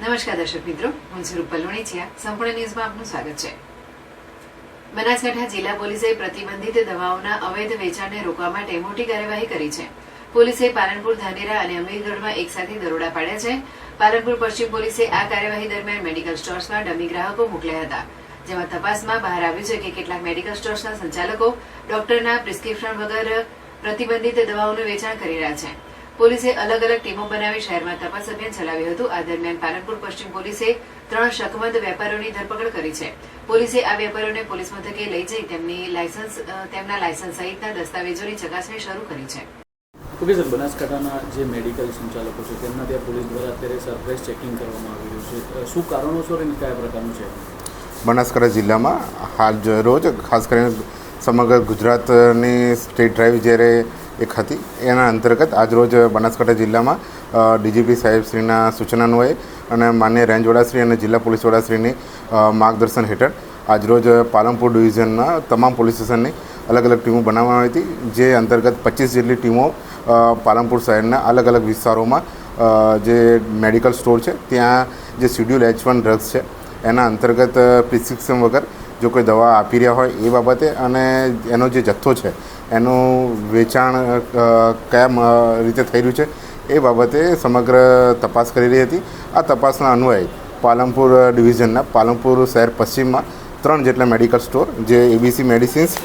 નમસ્કાર દર્શક મિત્રો, હું છું રૂપલ લોણીચિયા. સંપૂર્ણ ન્યૂઝમાં આપનું સ્વાગત છે. બનાસકાંઠા જિલ્લા પોલીસે પ્રતિબંધિત દવાઓના અવૈધ વેચાણને રોકવા માટે મોટી કાર્યવાહી કરી છે. પોલીસે પાલનપુર, ધાનેરા અને અમીરગઢમાં એકસાથે દરોડા પાડ્યા છે. પાલનપુર પશ્ચિમ પોલીસે આ કાર્યવાહી દરમિયાન મેડિકલ સ્ટોર્સમાં ડમી ગ્રાહકો મોકલ્યા હતા. જેમાં તપાસમાં બહાર આવ્યું છે કે કેટલાક મેડિકલ સ્ટોર્સના સંચાલકો ડોક્ટરના પ્રિસ્ક્રિપ્શન વગર પ્રતિબંધિત દવાઓનું વેચાણ કરી રહ્યા છે. પોલીસે અલગ અલગ ટીમો બનાવી શહેરમાં તપાસ અભિયાન ચલાવ્યું હતું. આ દરમિયાન પાલનપુર પશ્ચિમ પોલીસે ત્રણ શકમંદ વેપારીઓની ધરપકડ કરી છે. પોલીસે આ વેપારીઓને પોલીસ મથકે લઈ જઈ તેમની લાયસન્સ તેમના લાયસન્સ સહિતના દસ્તાવેજોની ચકાસણી શરૂ કરી છે. ઓકે સર બનાસકાંઠાના જે મેડિકલ સંચાલકો છે તેમના ત્યાં પોલીસ દ્વારા અત્યારે સરપ્રાઇઝ ચેકિંગ કરવામાં આવી રહ્યું છે. શું કારણોસર અને કયા પ્રકારનું છે? બનાસકાંઠા જિલ્લામાં હાલ રોજ ખાસ કરીને સમગ્ર ગુજરાતની સ્ટેટ ડ્રાઈવ જ્યારે એક હતી. એના અંતર્ગત આજરોજ બનાસકાંઠા જિલ્લામાં ડીજીપી સાહેબશ્રીના સૂચનાન્વયે અને માન્ય રેન્જ વડાશ્રી અને જિલ્લા પોલીસ વડાશ્રીની માર્ગદર્શન હેઠળ આજરોજ પાલનપુર ડિવિઝનના તમામ પોલીસ સ્ટેશનની અલગ અલગ ટીમો બનાવવામાં આવી હતી, જે અંતર્ગત પચીસ જેટલી ટીમો પાલનપુર શહેરના અલગ અલગ વિસ્તારોમાં જે મેડિકલ સ્ટોર છે, ત્યાં જે શિડ્યુલ એચ વન ડ્રગ્સ છે, એના અંતર્ગત પ્રિસ્ક્રિપ્શન વગર જો કોઈ દવા આપી રહ્યા હોય એ બાબતે અને એનો જે જથ્થો છે, એનું વેચાણ કયા રીતે થઈ રહ્યું છે એ બાબતે સમગ્ર તપાસ કરી રહી હતી. આ તપાસના અન્વયે પાલનપુર ડિવિઝનના પાલનપુર શહેર પશ્ચિમમાં ત્રણ જેટલા મેડિકલ સ્ટોર, જે ABC medicines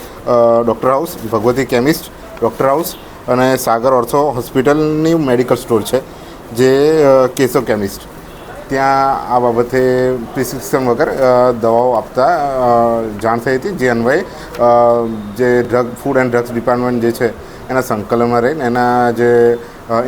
doctor house, Bhagwati chemist, doctor house અને સાગર ઓર્થો હોસ્પિટલની મેડિકલ સ્ટોર છે, જે કેશો કેમિસ્ટ. ત્યાં આ બાબતે પ્રિસ્ક્રિપ્શન વગર દવાઓ આપતા જાણ થઈ હતી. જે અન્વયે જે drug food and drugs department જે છે, એના સંકલનમાં રહીને એના જે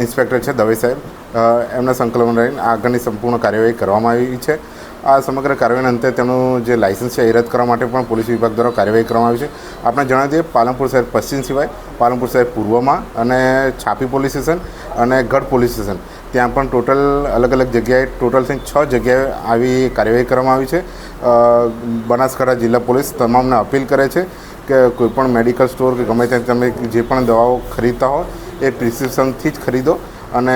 ઇન્સ્પેક્ટર છે, દવે સાહેબ એમના સંકલનમાં રહીને આગળની સંપૂર્ણ કાર્યવાહી કરવામાં આવી છે. આ સમગ્ર કાર્યવાહીના અંતે તેમનું જે લાયસન્સ છે એ રદ કરવા માટે પણ પોલીસ વિભાગ દ્વારા કાર્યવાહી કરવામાં આવી છે. આપણે જણાવી દઈએ, પાલનપુર શહેર પશ્ચિમ સિવાય, પાલનપુર શહેર પૂર્વમાં અને છાપી પોલીસ સ્ટેશન અને ગઢ પોલીસ સ્ટેશન. ત્યાં પણ ટોટલ અલગ અલગ જગ્યાએ, ટોટલ થઈને છ જગ્યાએ આવી કાર્યવાહી કરવામાં આવી છે. બનાસકાંઠા જિલ્લા પોલીસ તમામને અપીલ કરે છે કે કોઈપણ મેડિકલ સ્ટોર કે ગમે ત્યાં તમે જે પણ દવાઓ ખરીદતા હો, એ પ્રિસ્ક્રિપ્શનથી જ ખરીદો. અને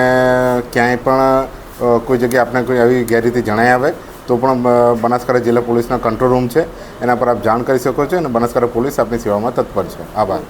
ક્યાંય પણ કોઈ જગ્યાએ આપણે કોઈ આવી ગેરરીતિ જણાઈ આવે, તો પણ બનાસકાંઠા જિલ્લા પોલીસના કંટ્રોલ રૂમ છે. એના પર આપ જાણ કરી શકો છો અને બનાસકાંઠા પોલીસ આપની સેવામાં તત્પર છે. આભાર.